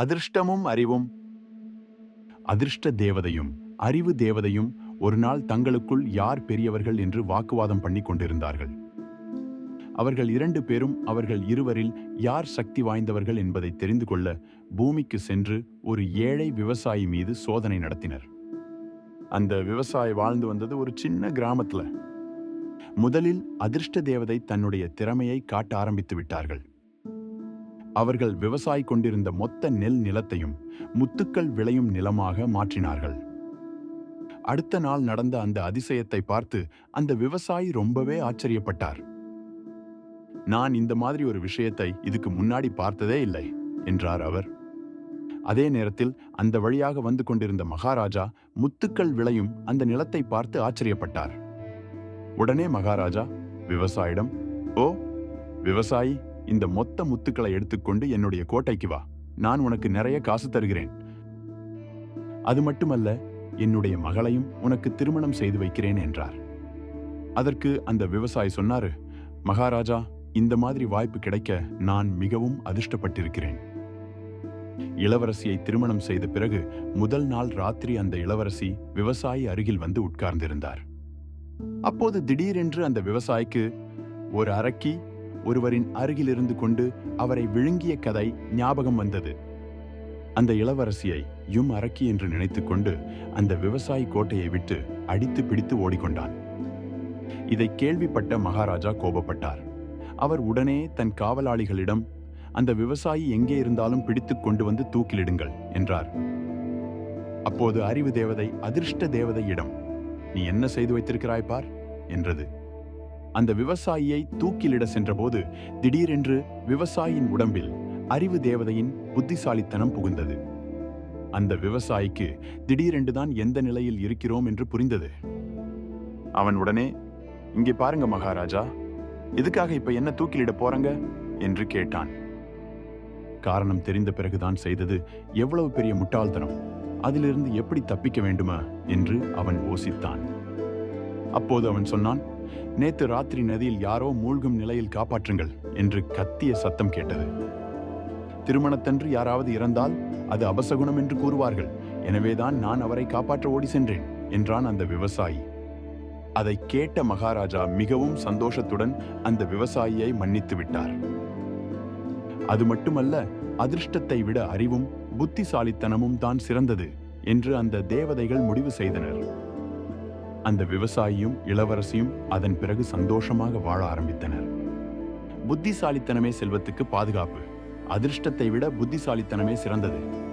அதிர்ஷ்டமும் அறிவும். அதிர்ஷ்ட தேவதையும் அறிவு தேவதையும் ஒரு நாள் தங்களுக்குள் யார் பெரியவர்கள் என்று வாக்குவாதம் பண்ணி கொண்டிருந்தார்கள். அவர்கள் இரண்டு பேரும் அவர்கள் இருவரில் யார் சக்தி வாய்ந்தவர்கள் என்பதை தெரிந்து கொள்ள பூமிக்கு சென்று ஒரு ஏழை விவசாயி மீது சோதனை நடத்தினர். அந்த விவசாயி வாழ்ந்து வந்தது ஒரு சின்ன கிராமத்தில். முதலில் அதிர்ஷ்ட தேவதை தன்னுடைய திறமையை காட்ட ஆரம்பித்து விட்டார்கள். அவர்கள் விவசாயி கொண்டிருந்த மொத்த நெல் நிலத்தையும் முத்துக்கள் விளையும் நிலமாக மாற்றினார்கள். அடுத்த நாள் நடந்த அந்த அதிசயத்தை பார்த்து அந்த விவசாயி ரொம்பவே ஆச்சரியப்பட்டார். நான் இந்த மாதிரி ஒரு விஷயத்தை இதுக்கு முன்னாடி பார்த்ததே இல்லை என்றார் அவர். அதே நேரத்தில் அந்த வழியாக வந்து கொண்டிருந்த மகாராஜா முத்துக்கள் விளையும் அந்த நிலத்தை பார்த்து ஆச்சரியப்பட்டார். உடனே மகாராஜா விவசாயிடம் ஓ விவசாயி இந்த மொத்த முத்துக்களை எடுத்துக்கொண்டு என்னுடைய கோட்டைக்கு வா. நான் உனக்கு நிறைய காசு தருகிறேன். அது மட்டுமல்ல என்னுடைய மகளையும் உனக்கு திருமணம் செய்து வைக்கிறேன் என்றார். அதற்கு அந்த விவசாயி சொன்னாரு மகாராஜா இந்த மாதிரி வாய்ப்பு கிடைக்க நான் மிகவும் அதிர்ஷ்டப்பட்டிருக்கிறேன். இளவரசியை திருமணம் செய்த பிறகு முதல் நாள் ராத்திரி அந்த இளவரசி விவசாயி அருகில் வந்து உட்கார்ந்திருந்தார். அப்போது திடீரென்று அந்த விவசாயிக்கு ஒரு அரக்கி ஒருவரின் அருகில் இருந்து கொண்டு அவரை விழுங்கிய கதை ஞாபகம் வந்தது. அந்த இளவரசியை யும் அரக்கி என்று நினைத்துக்கொண்டு அந்த விவசாயி கோட்டையை விட்டு அடித்து பிடித்து ஓடிக்கொண்டான். இதை கேள்விப்பட்ட மகாராஜா கோபப்பட்டார். அவர் உடனே தன் காவலாளிகளிடம் அந்த விவசாயி எங்கே இருந்தாலும் பிடித்துக் கொண்டு வந்து தூக்கிலிடுங்கள் என்றார். அப்போது அறிவு தேவதை அதிர்ஷ்ட தேவதையிடம் நீ என்ன செய்து வைத்திருக்கிறாய் பார்? என்றது. அந்த விவசாயியை தூக்கிலிட சென்றபோது திடீரென்று விவசாயியின் உடம்பில் அறிவு தேவதையின் புத்திசாலித்தனம் புகுந்தது. அந்த விவசாயிக்கு திடீரென்று தான் எந்த நிலையில் இருக்கிறோம் என்று புரிந்தது. அவன் உடனே இங்கே பாருங்க மகாராஜா எதுக்காக இப்ப என்ன தூக்கிலிட போறங்க? என்று கேட்டான். காரணம் தெரிந்த பிறகுதான் செய்தது எவ்வளவு பெரிய முட்டாள்தனம். அதிலிருந்து எப்படி தப்பிக்க வேண்டுமா? என்று அவன் யோசித்தான். அப்போது அவன் சொன்னான் நேத்து ராத்திரி நதியில் யாரோ மூழ்கும் நிலையில் காப்பாற்றுங்கள் என்று கத்திய சத்தம் கேட்டது. திருமணத்தன்று யாராவது இறந்தால் அது அபசகுணம் என்று கூறுவார்கள். எனவேதான் நான் அவரை காப்பாற்ற ஓடி சென்றேன் என்றான் அந்த விவசாயி. அதை கேட்ட மகாராஜா மிகவும் சந்தோஷத்துடன் அந்த விவசாயியை மன்னித்து விட்டார். அது மட்டுமல்ல அதிர்ஷ்டத்தை விட அறிவும் புத்திசாலித்தனமும் தான் சிறந்தது என்று அந்த தேவதைகள் முடிவு செய்தனர். அந்த விவசாயியும் இளவரசியும் அதன் பிறகு சந்தோஷமாக வாழ ஆரம்பித்தனர். புத்திசாலித்தனமே செல்வத்துக்கு பாதுகாப்பு. அதிர்ஷ்டத்தை விட புத்திசாலித்தனமே சிறந்தது.